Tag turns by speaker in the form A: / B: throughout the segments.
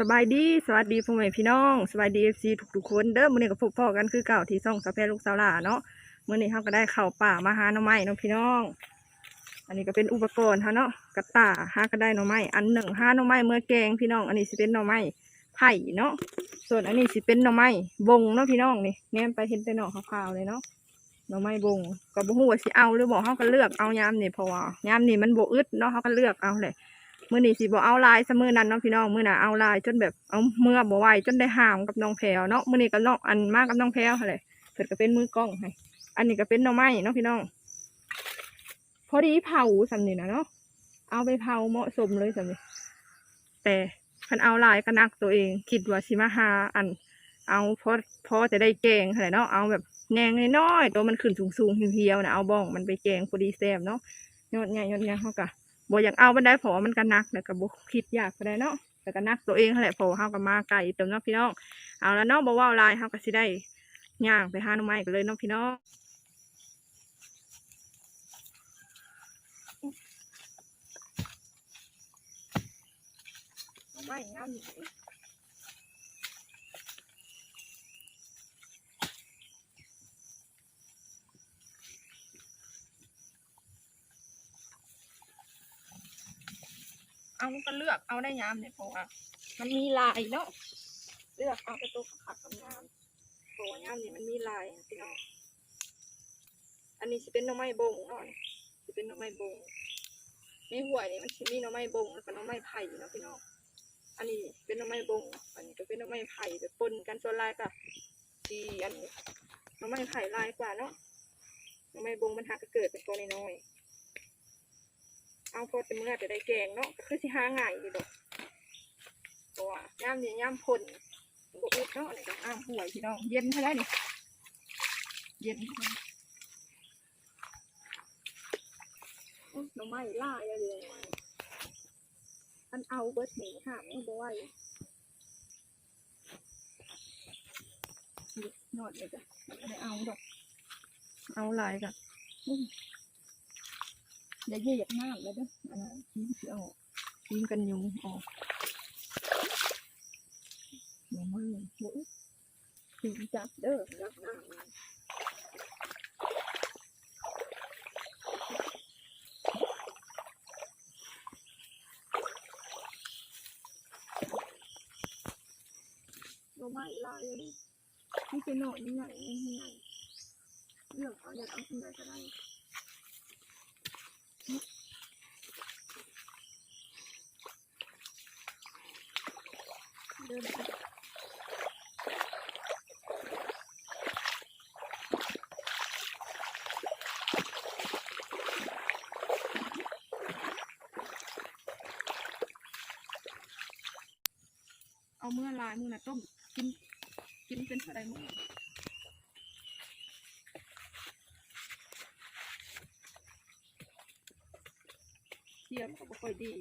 A: สบายดีสวัสดีพ่อแม่พี่น้องสบายดีเอฟซีทุกๆคนเด้อมื้อนี้ก็พบพ่อกันคือเก่าที่ซ่องสะแพรลูกสาวหลาเนาะมื้อนี้เขาก็ได้เข้าป่ามาหาหน่อไม้เนาะพี่น้อง อันนี้ก็เป็นอุปกรณ์เขาเนาะกระตาหาก็ได้หน่อไม้อันหนึ่งห้าหน่อไม้เมื่อแกงพี่น้อง อันนี้สิเป็นหน่อไม้ไผ่เนาะส่วนอันนี้สิเป็นหน่อไม้บงเนาะพี่น้องนี่แนมไปเห็นแต่หน่อขาวๆเลยเนาะหน่อไม้บงก็บ่ฮู้ว่าสิเอาหรือบ่เฮาก็เลือกเอายามนี่เพราะว่ายามนี่มันโบอึดเนาะเฮาก็เลือกเอาแหละ มื่อนี้สิบ่เอาลายซะมือนั้นเนาะพี่น้องมื้อน่ะเอาลายจนแบบเอาเมื่อบ่ไหวจนได้ห่ามกับน้องแพรวเนาะมื้อนี้ก็น้องอันมากกับน้องแพรวหั่นแหละเพิ่นก็เป็นมือกล้องให้อันนี้ก็เป็นน่องไม้เนาะพี่น้อง พอดีเผาสำนี่นะเนาะเอาไปเผาเหมาะสมเลยสำนี่แต่คันเอาลายก็นักตัวเอง คิดว่าสิมาหาอัน เอาพอพอจะได้แกงหั่นแหละเนาะเอาแบบแนงน้อยๆตัวมันขึ้นสูงๆเพียวๆนะเอาบ้องมันไปแกงพอดีแซ่บเนาะยอดใหญ่ยอดใหญ่เฮาก็ บ่อยากเอาบันได้พราะว่ามันก็หนักแล้วก็บ่คิดอยากก็ได้เนาะแต่ก็หนักตัวเองนั่นแหละเพราะว่าเฮาก็มาไกลเติมเนาะพี่น้องเอาแล้วเนาะบ่ว่าลายเฮาก็สิได้ย่างไปหาหน่อไม้กันเลยเนาะพี่น้องไม่ย่าง เอาก็เลือกเอาได้ยามเนี่ยเพราะว่ามันมีลายเนาะเลือกเอาไปตัวขัดกับยามเพราะว่ายามนี่มันมีลายอะพี่น้องอันนี้สิเป็นน่องไม้บงเนาะสิเป็นน่องไม้บงในห้วยนี่มันสิมีน่องไม้บงแล้วก็น่องไม้ไผ่เนาะพี่น้องอันนี้เป็นน่องไม้บงอันนี้ก็เป็นน่องไม้ไผ่แบบปนกันส่วนลายก็ดีอันนี้น่องไม้ไผ่ลายกว่าเนาะน่องไม้บงมันหักเกิดเป็นตัวน้อยๆ เอาพอจะเมื่อจะได้แกงเนาะคือสิหาง่ายดีดอกเพราะว่าย่ามนี่ย่ามพลบอุดเนาะนี่ก็อ้ามห่วยพี่น้องเย็นเท่าไหร่นี่เย็นหน่อไม้ล่าอย่างเดียวอันเอาเบิดหนีค่ะไม่บ่ไหวยนอดเลยจ้ะไม่ได้เอาดอก เอาลายจ้ะ อย่าเหยียบน้ำเลยเด้ออันนั้นทิ้งสิออกทิ้งกันยุงออกหนูมือโอ้ยทิ้งจับเด้อจับน้ำมันหนูไม่ลายเลยนี่เป็นหน่อยนี่ใหญ่นี่ใหญ่เรื่องเอาอยากเอาขึ้นได้ก็ได้ เดินไปเอาเมื่อลายมือนะต้มกินกินเป็นอะไรมือ เทียมก็บ่ค่อยดี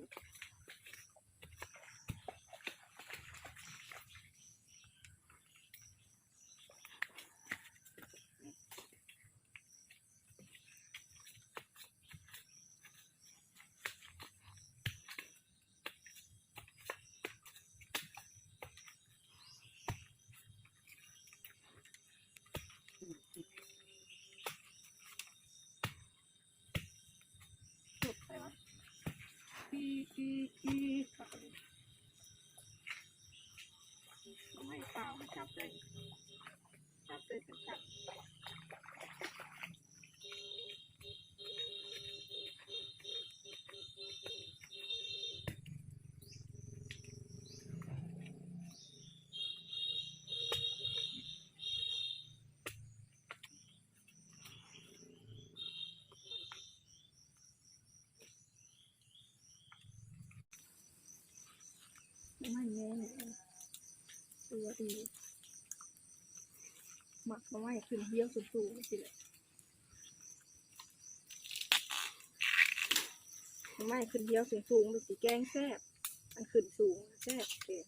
A: จบไปวะปีปีปีไม่เปล่าจับเลยจับเลยตัวดี มักมาไว้ขึ้นเยี่ยวสูงๆสิเลยไม่ขึ้นเยี่ยวสูงๆมันสีแกงแซ่บมันขึ้นสูงแซ่บเอง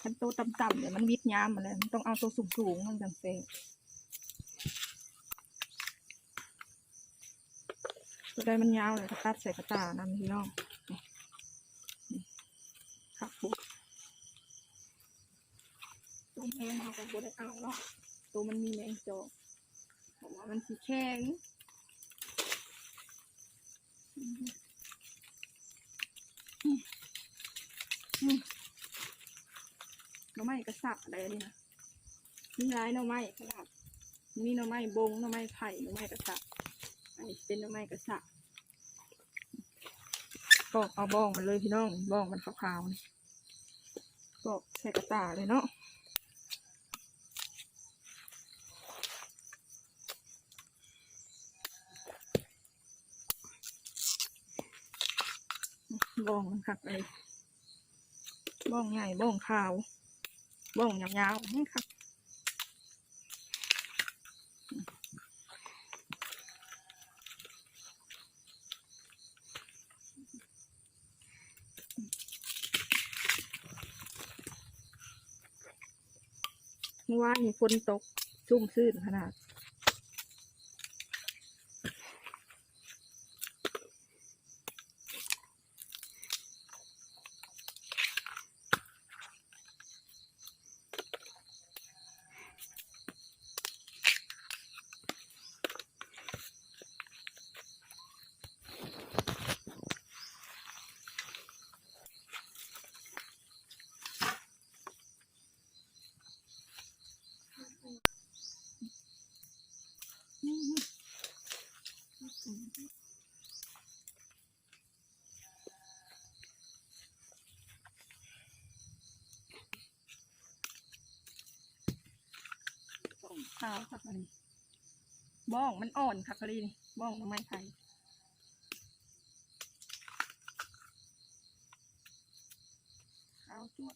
A: คันโตต่ำๆเนี่ยมันวิดย้ำมาเลยมันต้องเอาตัวสูงๆมันจังแซ่บตัวใดมันยาวเลยก็ตัดใส่กระตานะพี่น้องครับผ มตัวแมงเขาก็บ่ได้เอาเนาะตัวมันมีแมงจอกบอกว่ามันสีแข็งหน่อไม้กระสับอะไรนี่นะมีหลายหน่อไม้ขนาดมีหน่อไม้บงหน่อไม้ไผ่หน่อไม้กระสับอันนี้เป็นหน่อไม้กระสับปอกเอาบ้องมันเลยพี่น้องบ้องมันขาวๆนี่ปอกใส่กระตาเลยเนาะ บ้องมันขักเลยบ้องใหญ่บ้องขาวบ้องยาวๆนี่ค่ะเมื่อวานมีฝนตกชุ่มซื่นขนาดาวครับอันนี้บ้องมันอ่อนครับพอดีนี่บ้องทำไมไผ่ขาวจั่วด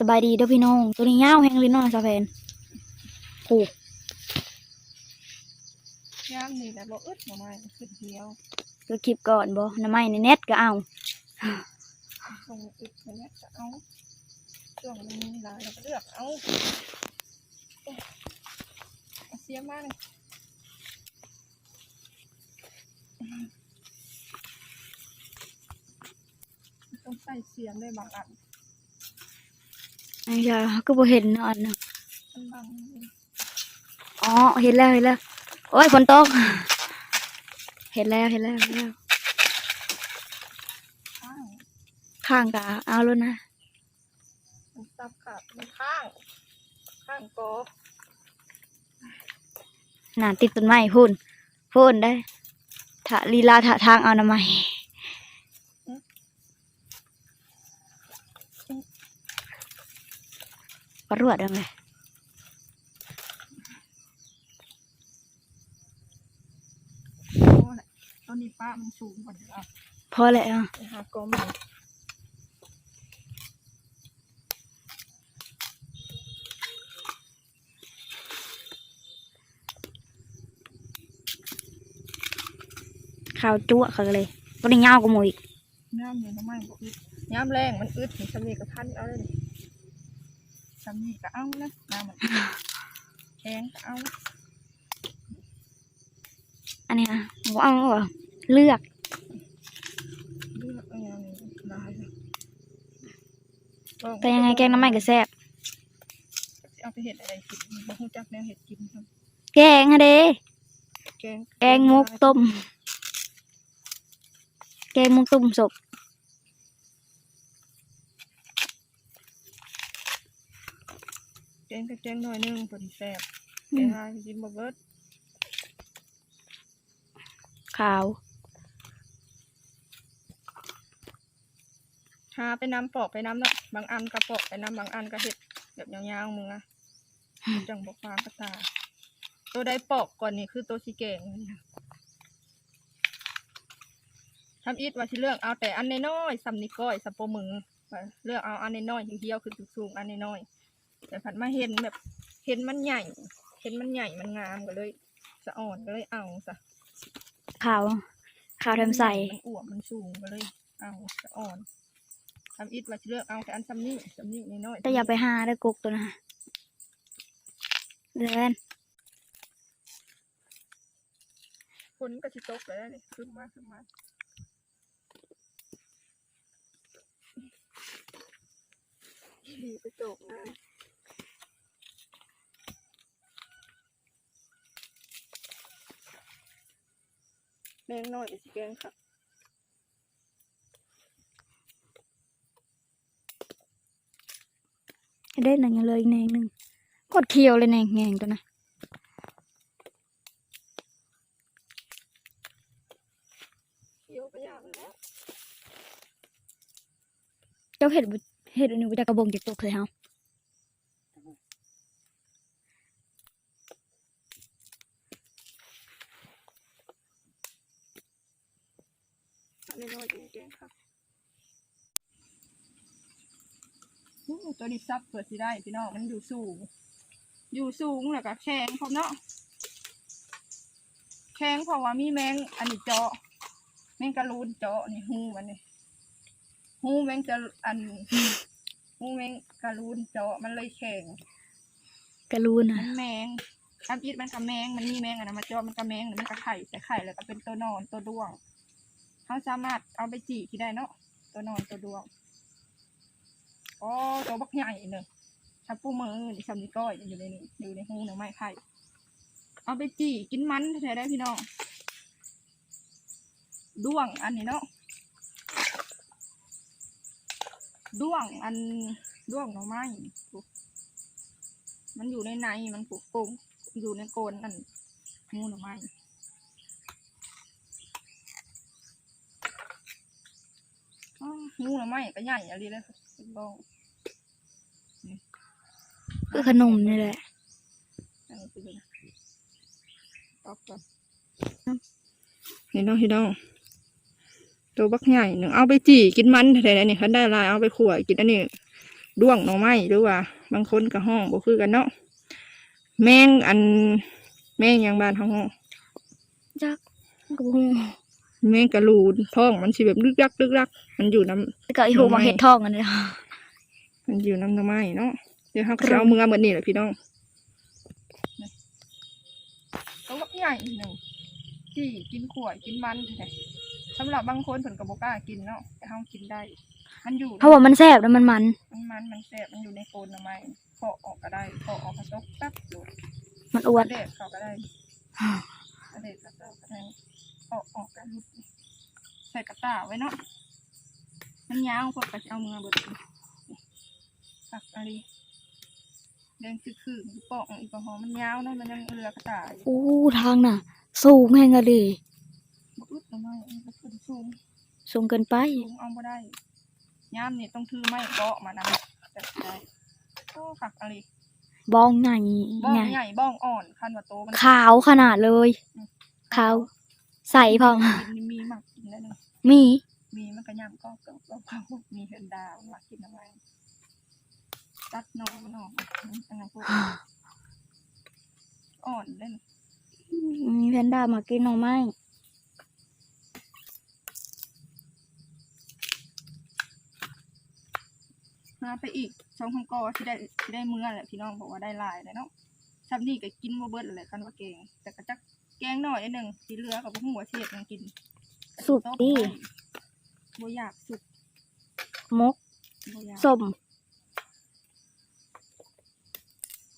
B: สบายดีเด้อพี่น้อง ตัวนี้ยาวแห้งลิ้นน้อยสะเพนผูก
A: นี่แหละบ่อึดหน่อไม้มันขึ้นเดียว
B: ก็คลิปก่อนบ่น้ำไม้ในเน็ตก็เอา
A: ตรงอึดมันเนี้ยจะเอาช่วงนมีหลายเราก็เลือกเอาเสียมากเลยต้องใส่เสียงได้บางอัน
B: อันจะก็บ่เห็นนอนนะอ๋อเห็นแล้วเห็นแล้ว โอ้ยฝนตก เห็นแล้วเห็นแล้วเห็นแล้ว
A: ข้าง
B: ข้างกะเอาแล้วนะ
A: มันซับขาดมันข้าง ข้างกอ
B: น่าติดต้นไม้พุ่นพุ่นได้ถะลีลาถะทางเอาน้ำไม้ปรวดจังเลย
A: โอ้แหละ ต้นนี้ป้ามันสูงกว่าเดิมอะ
B: พอแล้ว
A: ไปหากอใหม่
B: ข้าวจั่วเขาเลยตัวนี้ยาวกว่าหมูอีก
A: ย่ามเนี่ยน้ำมันบ่อึดย่ามแรงมันอึดถึงสำนีกับพันเอาเลยนี่สำนีก็เอานะน้ำมันแข็งก็เอา
B: อันนี้นะบ่เอาเหรอเลือก
A: เลือกเอาอย่างนี้ได้เลย
B: แต่ยังไงแกงน้ำไม้ก็แซ่บ
A: เอาไปเห็ดอะไรกินบ่ฮู้จักแนวเห็ดกินครับ
B: แกงฮะเด้
A: แกง
B: แกงมุกต้ม แกงมุกต้มศพ
A: แกงก็แกงหน่อยหนึงพอดีแซ่บแกงหากินบ่เบิด
B: ขาว
A: หาไปน้ำปอกไปน้ำเนาะบางอันก็ปอกไปน้ำบางอันก็เห็ดแบบยาวๆมึงอะจังบอกฟ้ากระตา ตัวใดปอกก่อนนี่คือตัวสีแกงนี่ค่ะทำอีทว่าสิเลือกเอาแต่อันน้อยๆซัมนิก้อยซัมโปมือเลือกเอาอันน้อยๆเหี่ยวๆคือสูงๆอันน้อยๆแต่ผัดมาเห็นแบบเห็นมันใหญ่ เห็นมันใหญ่มันงามก็เลย สะอ่อนก็เลยเอาซะ
B: ขาวขาวแถมใส
A: มันอวบมันสูงก็เลย เอาสะอ่อนทำอีทว่าสิเลือกเอาแต่อันซัมนี่ซัมนี่น้อยๆ
B: แต่อย่าไปหาได้กกตัวนะเดือน
A: ฝนก็สิตกแล้วนี่ขึ้นมาขึ้นมาดีไปตกนะ แมงน้อยสิแกงค่ะ
B: ได้หนังยังเลยอีกแหนงหนึ่งกดเคียวเลยแหนงแหงตัวนะ
A: เคี้ยวไปอย่างแล้ว
B: เจ้าเห็ดบ่เห็ดอันนี้บ่จากกระบงจากตกเลยเฮา
A: อันนี้น้อยสิแกง ค่ะอู้ตัวนี้ซับเปิดสิได้พี่น้องมันอยู่สูง อยู่สูงแล้วก็แข็งพร้อมเนาะแข็งเพราะว่ามีแมงอันนี้เจาะแมงกะรูนเจาะนี่หูมันนี่หูแมงจะอันหูแมงกะรูนเจาะมันเลยแข็ง
B: กระลูน
A: มั
B: อะ
A: นแมงทำอิดมันกับแมงมันมีแมงอันนั้นมาเจาะมันกับแมงแล้วมันก็ไข่ใส่ไข่แล้วก็เป็นตัวนอนตัวดวง เขาสามารถเอาไปจีที่ได้เนาะตัวนอนตัวดวงอ๋อตัวบักใหญ่เนอะชับปูมือนี่ชำนี่ก้อยอยู่ในนี้อยู่ในหูหรือไม้ไข่เอาไปจีกินมันแท้ได้พี่น้องด้วงอันนี้เนาะด้วงอันด้วงหน่อไม้มันอยู่ในในมันปลูกปงอยู่ในโกนอันหูหน่อไม้ อ้าวหูหน่อไม้ก็ใหญ่อะไรเลยเป็นบ้อง
B: คือขนมนี่แหละ
A: อันนี้คืออะไรตอบก่อนนี่น้องพี่น้องตัวบักใหญ่หนึ่งเอาไปจี่กินมันแท้ๆนี่คันได้หลายเอาไปขั่วกินอันนี้ด้วงหน่อไม้หรือว่า บางคนก็ห้องบ่คือกันเนาะแมงอันแมงหยังบ้านเขาห้อง
B: จักกระบง
A: แมงกะรูนท้องมันสิแบบลึกลักลึกลัก มันอยู่น้
B: แล้วก็ไอ้หูมาเห็ดทองอันนี้ล่ะำ
A: มันอยู่น้ำหน่อไม้เนาะเดี๋ยวเขาก็สิเอามือเหมือนนี่แหละพี่น้องนี่ตัวบักใหญ่หนึ่งจี่กินขวดกินมันแท้ๆสำหรับบางคนผลกับบกล้ากินเนาะแต่เขากินได้ มันอยู่
B: เขาบอกมันแซ่บแล้วมันมัน
A: มันมันมันแสบมันอยู่ในโคนทำไมพอออกก็ได้พอออกกระตกตับอยู่
B: มันอ้ว
A: ก
B: น
A: ระเด็ดเขาก็ได้กระเด็ดกระเตาก็ได้ ออกออกกันรุดใส่กระตาไว้เนาะมันยาวพวกกระเอามือเบิดตักอะไรแดงคือคือปอกอีกหอมมันยาวเนาะมันยังเรือกระตาอยู่
B: อู้ทางน่ะ สูงแห่งอะดิ
A: บอุดทำไมมันก็ขึ้นสูง
B: สูงเกินไป
A: สูงเอาไม่ได้ย่ามเนี่ยต้องถือไม้เกาะมานะจะได้โอ้ฝักอะไร
B: บ้องใหญ่
A: บ้อง
B: ใหญ่
A: ใหญ่บ้องอ่อนคันว่าโตมัน
B: ขาวขนาดเลยขาว ใส่พร้อม
A: กินมีหมักกินได้เลย
B: มี
A: มีมันก็ย่ำก็ก็ก็เขามีเห็นดาวหมักกินอะไรตัดหนอกหนอกอะไรพวกอ่อนเล่น
B: มีแพนด้ามากินหน่อไม้
A: มาไปอีกช่องของกอที่ได้ที่ได้เมื่อแหละพี่น้องบอกว่าได้หลายเลยเนาะซับนี่ก็กินบ่เบิดเลยคันว่าเก่งแต่ก็จัก แกงหน่อยนิดหนึ่งสีเหลือกับพวกหัวเสียดยังกิน
B: สุกดิ
A: บ่อยากสุก
B: มก
A: บ่อยาก
B: ส้ม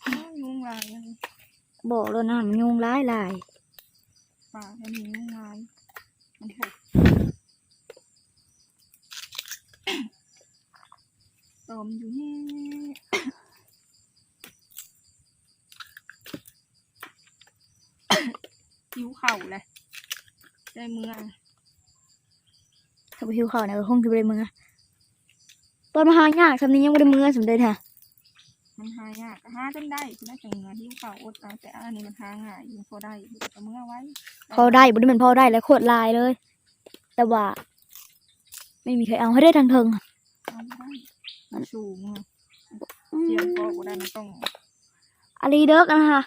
A: อ้าวยุงลายยัง
B: บอกแล้วนะมันยุงร้ายหลาย
A: ป่าแค่นี้ยุงลายมันหกตอมอยู่นี่ หิวเข่าเลยได้เมื่อ
B: ถ้าไปหิวข้าวเนี่ยก็คงจะไปมือตอนมาหายากสำนี้ยังไม่ได้มือสำเร็จค่ะ
A: มันหายากก็หาจนได้น่าจะเงินหิวเข่าอดเอาแต่อันนี้มันหาง่ายยังพอได้อยู่แต่เมื่อไว้
B: พอได้บุญมันพอได้แล้วโคตรลายเลย แต่ว่า ไม่มีใครเอาให้ได้ทางเทิงอะ
A: เอาไม่ได้มันสูงอะเสียงก็บ่ได้มันต้อง
B: อารีเด็กนะคะ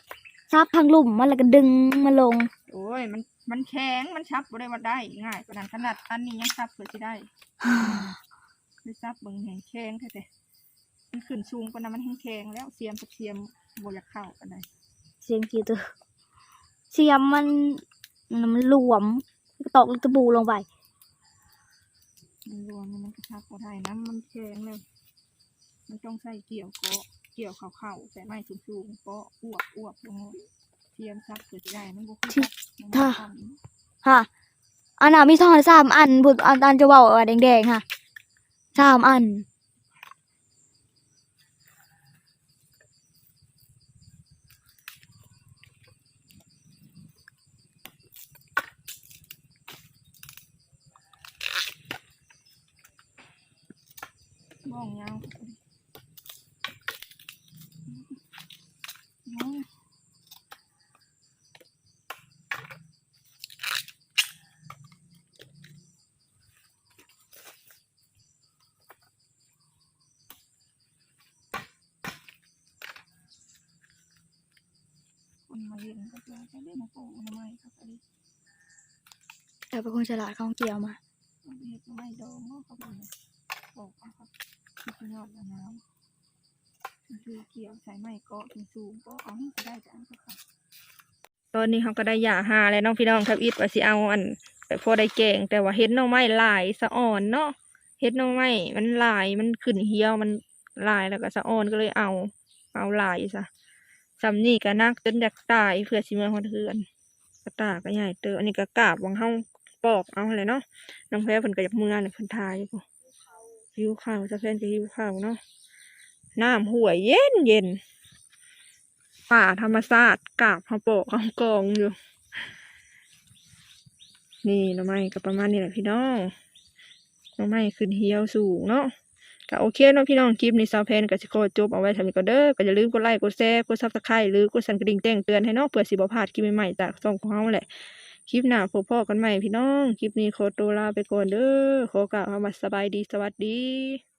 B: ซับทางลุ่มมันแล้วก็ดึงมาลง
A: โอ้ย มันมันแข็งมันชับบ่ได้ว่าได้ง่ายกว่านั้นขนาดอันนี้ยังชับเพื่อที่ได้ได้ชับเบิ่งแห้งแข็งแท้ๆมันขึ้นสูงกว่านั้นมันแห้งแข็งแล้วเสียมกับเสียมบ่อยากเข้ากันได้
B: เสียงกี่ตัวเสียมมันมันหลวมตอกลูกตะบูลงไป
A: มันรวมมันกระชับกระไทยน้ำมันแข็งเลย มันต้องใส่เกี่ยวเกาะเกี่ยวเข่าเข่าๆใส่ไม้สูงๆเปาะอ้วกอ้วกลงมาเทียมซักเกิดใหญ่มันบุก
B: ที่ ท่าฮะอันน่ะมีทองสามอันบุตรอันอันจะเบาอะแดงๆค่ะสามอัน
A: บ้องยาวน้องคนมาเห็นก็ จะจะเล่นโป่งทำไมครับอันนี้
B: แต่เป็นคนฉลาดเขาเกี่ยวมา
A: เห็ดไม่ดองเนาะครับผมโป่งครับคือยอดมะนาวคือเกี่ยวใส่ไม้เกาะสูงๆก็เอาให้ได้จ้ะครับตอนนี้เขาก็ได้หย่าหาแล้วน้องพี่น้องครับอิดว่าสิเอาอันไปพอได้แกงแต่ว่าเฮ็ดน่องไม้ลายสะอ่อนเนาะเฮ็ดน่องไม้มันลายมันขึ้นเหี่ยวมันลายแล้วก็สะอ่อนก็เลยเอา เอาลายซะ สำนี่ก็นักจนอยากตายเพื่อสิเมือฮอดเฮือนกระตาก็ใหญ่เตออันนี้ก็กาบวังเฮาปอกเอาเลยเนาะน้องแพ้เพิ่นก็อยากเมื่อเนี่ยเพิ่นทายอยู่พุ่นหิวข้าวจะเพิ่นก็หิวข้าวเนาะน้ำห่วยเย็นเย็นป่าธรรมชาติกาบเขาโปะเขากองอยู่ นี่หน่อไม้ก็ประมาณนี้แหละพี่น้องหน่อไม้ขึ้นเหี่ยวสูงเนาะ ก็โอเคเนาะพี่น้องคลิปนี้ซาวเพนกับสิโคจบเอาไว้ทำนี้ก็เด้อก็อย่าลืมกดไลค์กดแชร์กดซับสไครต์หรือกดสั่นกระดิ่งแจ้งเตือนให้เนาะเพื่อสิบ่พลาดคลิปใหม่ๆจากช่องของเราแหละคลิปหน้าพบพ่อกันใหม่พี่น้อง คลิปนี้ขอตัวลาไปก่อนเด้อขอกล่าวคำว่าสบายดีสวัสดี